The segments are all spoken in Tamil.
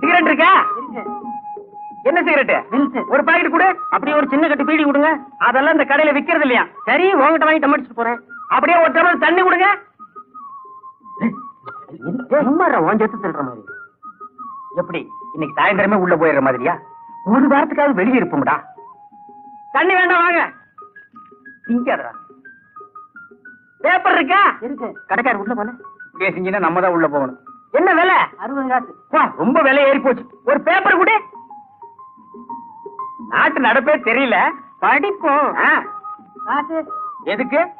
சிகரெட் இருக்கா? என்ன சிகரெட்? ஒரு பாக்கெட் கொடு. அப்படியே ஒரு சின்ன கட்டு பீடி கொடுங்க. அதெல்லாம் இந்த கடையில விக்கிறது இல்லையா? சரி உங்ககிட்ட வாங்கி முடிச்சுட்டு போறேன். அப்படியே ஒரு டம்ளர் தண்ணி கொடுங்க. எப்படி? இன்னைக்கு சாயந்தரமே உள்ள போயிடுற மாதிரியா? ஒரு வாரத்துக்காவது வெளியே இருப்போம்டா. தண்ணி வேண்டாம் வாங்க. திங்காதடா. பேப்பர் இருக்கா? இருக்கு. கடைக்காரர் உள்ள போன இப்படியே செஞ்சீங்கன்னா நம்ம தான் உள்ள போகணும். என்ன விலை? அறுபது காசு. ரொம்ப விலை ஏறி போச்சு. ஒரு பேப்பர் கூட. நாட்டு நடப்பே தெரியல. படிப்போம். காசு. எதுக்கு?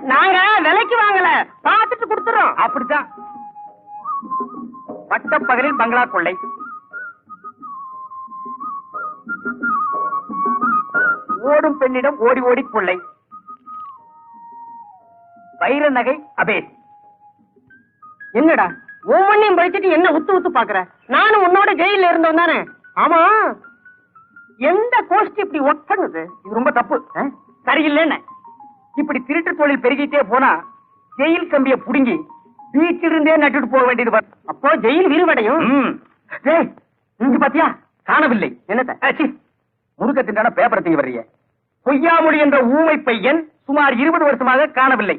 நாங்க விலைக்கு வாங்கல. பார்த்துட்டு கொடுத்துறோம். அப்படித்தான். பட்டப்பகலில் பங்களா கொள்ளை. ஓடும் பெண்ணிடம் ஓடி ஓடி கொள்ளை. வைர நகை அபேஸ். என்னடா? ஒவ்வொன்னையும் படிச்சுட்டு என்ன உத்து உத்து பாக்குற நானும் உன்னோட ஜெயில இருந்தவன் தானே. ஆமா. எந்த கோஷ்டி இப்படி ஒர்க் பண்ணுது இது ரொம்ப தப்பு? சரியில்லைன்னு. இப்படி திருட்டு தொழில் பெருகிட்டே போனா ஜெயில் கம்பிய புடுங்கி பீச்சில் இருந்தே நட்டுட்டு போக வேண்டியது. அப்போ ஜெயில் விரிவடையும். இங்க பாத்தியா? காணவில்லை. என்னத்த ஆச்சி, முருக திண்டான பேப்பரை தீ வர்றீங்க. பொய்யாமொழி என்ற ஊமை பையன் சுமார் இருபது வருஷமாக காணவில்லை.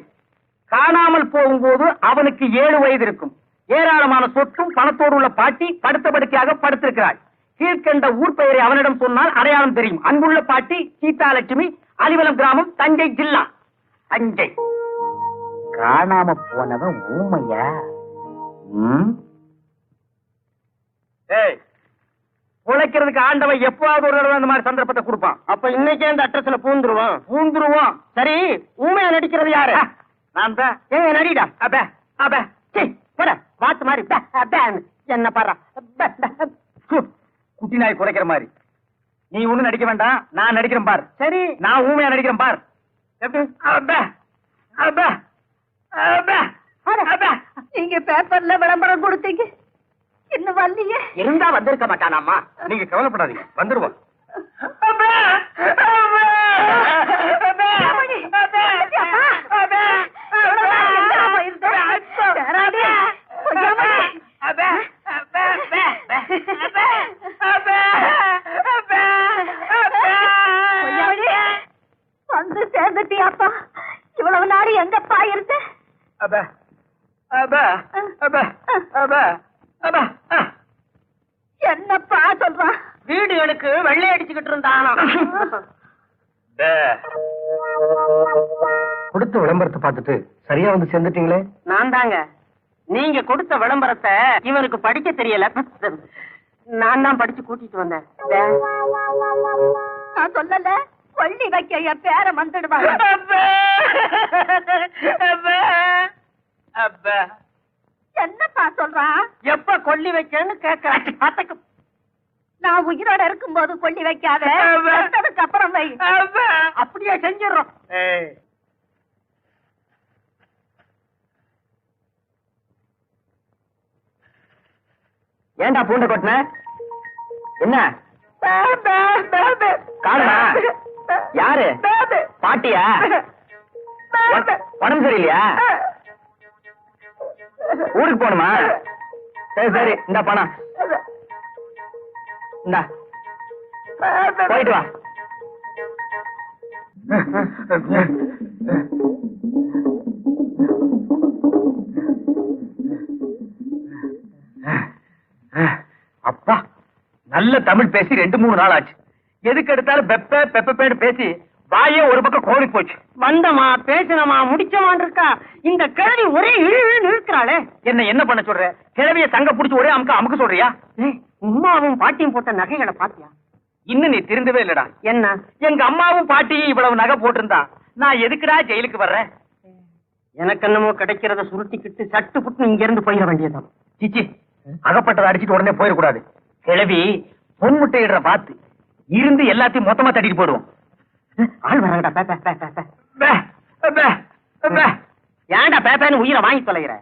காணாமல் போகும்போது அவனுக்கு ஏழு வயது இருக்கும். ஏராளமான சொத்தும் பணத்தோடு உள்ள பாட்டி படுத்த படுக்கையாக படுத்திருக்கிறாள். கீழ்கண்ட ஊர் பெயரை அவனிடம் சொன்னால் அடையாளம் தெரியும். அன்புள்ள பாட்டி சீதாலட்சுமி அலிவலம் கிராமம் தஞ்சை ஜில்லா. தஞ்சை. காணாம போனவன் ஊமையா? உழைக்கிறதுக்கு ஆண்டவன் எப்பவாவது ஒரு தடவை அந்த மாதிரி சந்தர்ப்பத்தை கொடுப்பான். அப்ப இன்னைக்கே அந்த அட்ரஸ்ல பூந்துருவான். பூந்துருவோம் சரி ஊமையா நடிக்கிறது யாரு? நான் தான். ஏங்க நடிடா. அப அப. சீ, போடா வாத்து மாதிரி என்ன பாரு குட்டி நாய் குறைக்கிற மாதிரி. நீ ஒண்ணும் நடிக்க வேண்டாம் நான் நடிக்கிறேன் பார். சரி. நான் ஊமையா நடிக்கிறேன் பார். நீங்க பேப்பர்ல விளம்பரம் கொடுத்தீங்க. இன்னும் வரலையே இருந்தா வந்திருக்க மாட்டானாமா நீங்க கவலைப்படாதீங்க. வந்துருவோம். சேர்ந்துட்டியாப்பா இவ்வளவு நாள் எங்கப்பா இருந்த? அப அப அப அப அப என்னப்பா சொல்றான் வீடு எனக்கு வெள்ளை அடிச்சுக்கிட்டு இருந்தானா? கொடுத்த விளம்பரத்தை பார்த்துட்டு சரியா வந்து சேர்ந்துட்டீங்களே? நான் தாங்க. நீங்க கொடுத்த விளம்பரத்தை இவனுக்கு படிக்க தெரியல. நான் தான் படிச்சு கூட்டிட்டு வந்தேன். டே. நான் சொல்லல. கொள்ளி வைக்க என் பேரை வந்துடுவாங்க என்னப்பா சொல்றான் எப்ப கொல்லி வைக்கன்னு கேட்க நான் உயிரோட இருக்கும்போது கொள்ளி வைக்காத. செத்ததுக்கு அப்புறம் வை. அப்படியே செஞ்சிடறோம். ஏன்டா பூண்ட கொட்டின? என்ன? காணுமா யாரு? பாட்டியா? உட- உடம்பு சரியில்லையா? ஊருக்கு போகணுமா? சரி சரி. இந்த பணம் இந்தா. போயிட்டு வா. அப்பா நல்ல தமிழ் பேசி ரெண்டு மூணு நாள் ஆச்சு. எதுக்கு எடுத்தாலும் பெப்ப பெப்பேடு பேசி வாயே ஒரு பக்கம் கோழி போச்சு. வந்தமா பேசினமா முடிச்சமான் இருக்கா? இந்த கிழவி ஒரே இழு இழுன்னு இழுக்கிறாளே என்ன என்ன பண்ண சொல்ற? கிழவிய சங்க புடிச்சு ஒரே அமுக்க அமுக்க சொல்றியா? ஏய், உம்மாவும் பாட்டியும் போட்ட நகைகளை பாத்தியா? இன்னும் நீ திருந்தவே இல்லடா. என்ன? எங்க அம்மாவும் பாட்டியும் இவ்வளவு நகை போட்டிருந்தா நான் எதுக்குடா ஜெயிலுக்கு வர்றேன்? எனக்கு என்னமோ கிடைக்கிறத சுருட்டிக்கிட்டு சட்டு புட்டு இங்க இருந்து போயிட வேண்டியதான் சிச்சி அகப்பட்டதை அடிச்சிட்டு உடனே போயிடக்கூடாது. கிழவி பொன் முட்டையிடுற பார்த்து இருந்து எல்லாத்தையும் மொத்தமா தட்டிட்டு போயிடுவோம் ஆள் வராங்கடா பே, பே, பே, பே, பே. பே, பே, பே. ஏன்டா பேப்பேன்னு உயிரை வாங்கி தொலைகிற?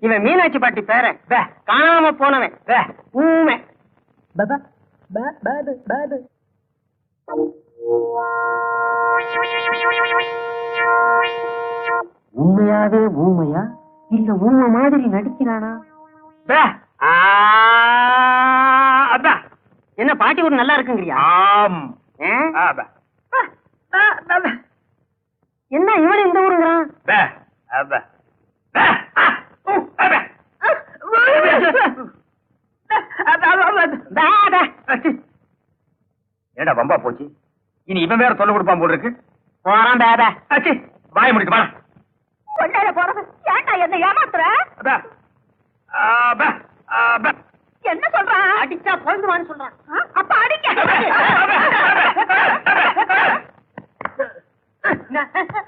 இவன் மீனாட்சி பாட்டி பேரன் பே, காணாம போனவன். பே, ஊமை. உண்மையாவே ஊமையா? இல்ல ஊமை மாதிரி நடிக்கிறானா? பே. ஆ. என்ன பாட்டி ஊர் நல்லா இருக்குங்கிறியா? ஆம். என்ன இவன் இந்த ஊருங்கிறான். ஏடா வம்பா போச்சு? இனி இவன் வேற தொல்லை கொடுப்பான் போல இருக்கு. போறான் பேப ஆச்சி வாய வா கொள்ளையில போறது ஏன்டா என்ன ஏமாத்துற? என்ன சொல்றான்? அடிச்சா பொழுதுவான்னு சொல்றான். அப்ப அடிக்க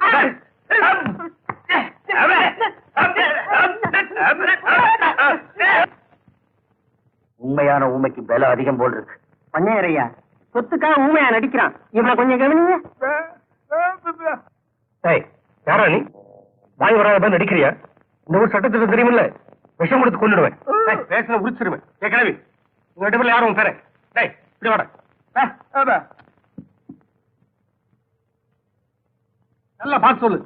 உண்மையான ஊமைக்கு விலை அதிகம் போல் இருக்கு. பண்ணையரையா சொத்துக்காக ஊமையா நடிக்கிறான் இவனை கொஞ்சம் கவனிங்க. யாரா நீ? வாய் வராத நடிக்கிறியா? இந்த ஊர் சட்டத்திட்டம் தெரியுமில்ல? விஷம் கொடுத்து கொண்டுடுவேன் பேசின உரிச்சிருவேன். ஏ கிளவி உங்க இடத்துல யாரும் பேர? டேய் இப்படி வாடா. நல்லா பார்த்து சொல்லு.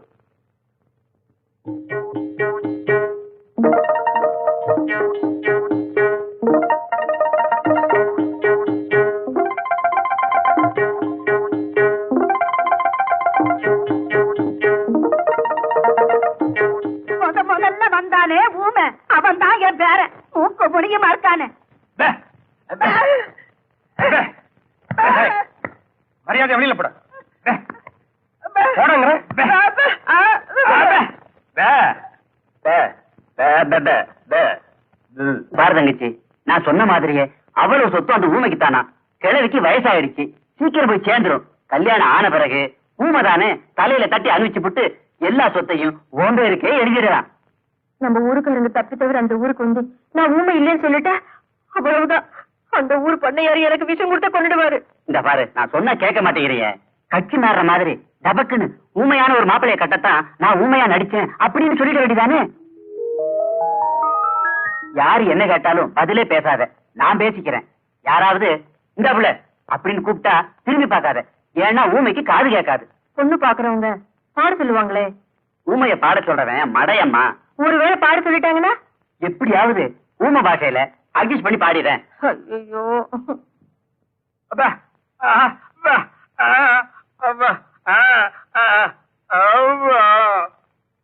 மரியாதை வெளியில போட. பே. பாரு தங்கச்சி நான் சொன்ன மாதிரியே அவ்வளவு சொத்து அந்த ஊமைக்கு தானா? கிழவிக்கு வயசாயிடுச்சு. சீக்கிரம் போய் சேர்ந்துரும். கல்யாணம் ஆன பிறகு ஊமை தானே தலையில தட்டி அனுப்பிச்சு புட்டு எல்லா சொத்தையும் உன் பேருக்கே எழுதிடலாம் நம்ம இருந்து தப்பி தவிர அந்த ஊருக்கு வந்து நான் ஊமை இல்லைன்னு சொல்லிட்டா அவ்வளவுதான். அந்த ஊர் பண்ணையாரி எனக்கு விஷம் கொடுத்த கொண்டுடுவாரு இந்த பாரு நான் சொன்னா கேட்க மாட்டேங்கிறிய. கட்சி மாறுற மாதிரி டபக்குன்னு ஊமையான ஒரு மாப்பிளைய கட்டத்தான் நான் ஊமையா நடிச்சேன் அப்படின்னு சொல்லிட வேண்டியதானே? யாரு என்ன கேட்டாலும் பதிலே பேசாத. நான் பேசிக்கிறேன். யாராவது இந்த புள்ள அப்படின்னு கூப்பிட்டா திரும்பி பார்க்காத. ஏன்னா ஊமைக்கு காது கேட்காது. பொண்ணு பாக்குறவங்க பாட சொல்லுவாங்களே. ஊமைய பாட சொல்றவன் மடையம்மா. ஒருவேளை பாட சொல்லிட்டாங்கன்னா? எப்படியாவது ஊமை பாஷையில அட்ஜஸ்ட் பண்ணி பாடிடுறேன் ஐயோ அப்பா. ஆ, அப்பா. ஆ, அப்பா. ஆ, ஆ, அப்பா.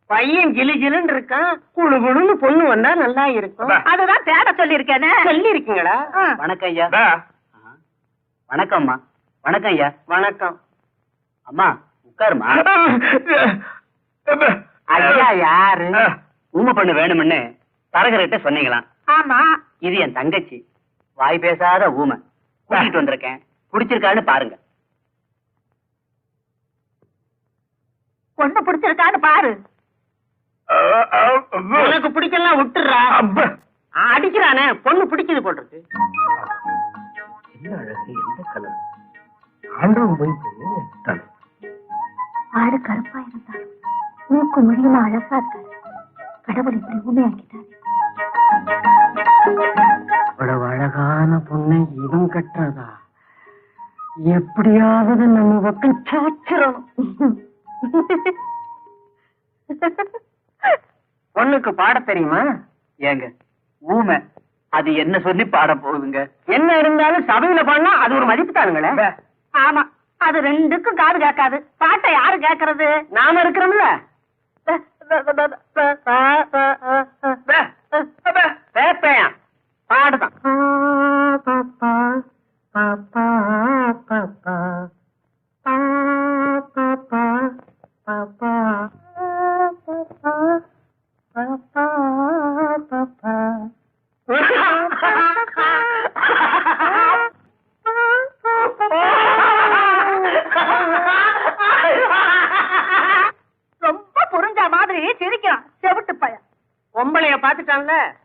பையன் ஜிலு ஜிலுன்னு இருக்கான் குழு குழுன்னு பொண்ணு வந்தா நல்லா இருக்கும். அதுதான் தேட சொல்லியிருக்கேனே சொல்லி இருக்கீங்களா. வணக்கம் ஐயா. ஆ. வணக்கம்மா வணக்கம் ஐயா வணக்கம் அம்மா உட்காருமா. ஐயா யாரு. ஊமை பண்ணு வேணும்னு தரகர்கிட்ட சொன்னீங்களாம் ஆமா இது என் தங்கச்சி. வாய் பேசாத ஊமை. கூட்டிட்டு வந்திருக்கேன். பிடிச்சிருக்கான்னு பாருங்க. பொண்ணு பிடிச்சிருக்கான்னு பாரு. உனக்கு பிடிக்கலாம் விட்டுறா அப்பா. அடிக்கிறானே. பொண்ணு பிடிக்குது தலை ஆடு கருப்பா இருந்தாலும் மூக்கு முடியுமா அழகா இருக்காரு கடவுள் இப்படி ஊமையாக்கிட்டாரு. அவ்வளவு அழகான பொண்ணை இவன் கட்டுறதா எப்படியாவது நம்ம பக்கம் சாச்சிடணும் பொண்ணுக்கு பாட தெரியுமா ஏங்க ஊமை அது என்ன சொல்லி பாட போகுதுங்க என்ன இருந்தாலும் சபையில பாடினா அது ஒரு மதிப்பு தானுங்களே ஆமா அது ரெண்டுக்கும் காது கேட்காது பாட்டை யாரு கேக்குறது நாம இருக்கிறோம்ல பேப்பையான் பாடுதான்.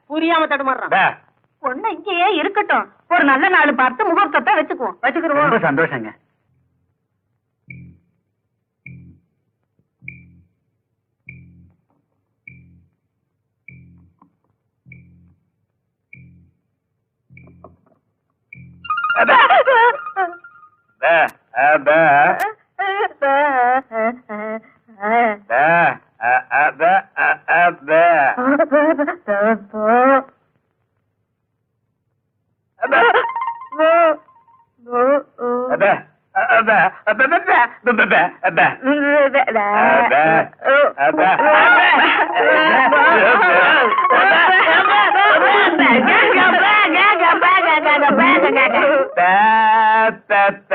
புரியாம தடுமாறுறான். பொண்ணு இங்கேயே இருக்கட்டும் ஒரு நல்ல நாள் பார்த்து முகூர்த்தத்தை வச்சுக்குவோம் ரொம்ப வச்சுக்கிறோம் சந்தோஷங்க அப்பா. அப்பா. கத்த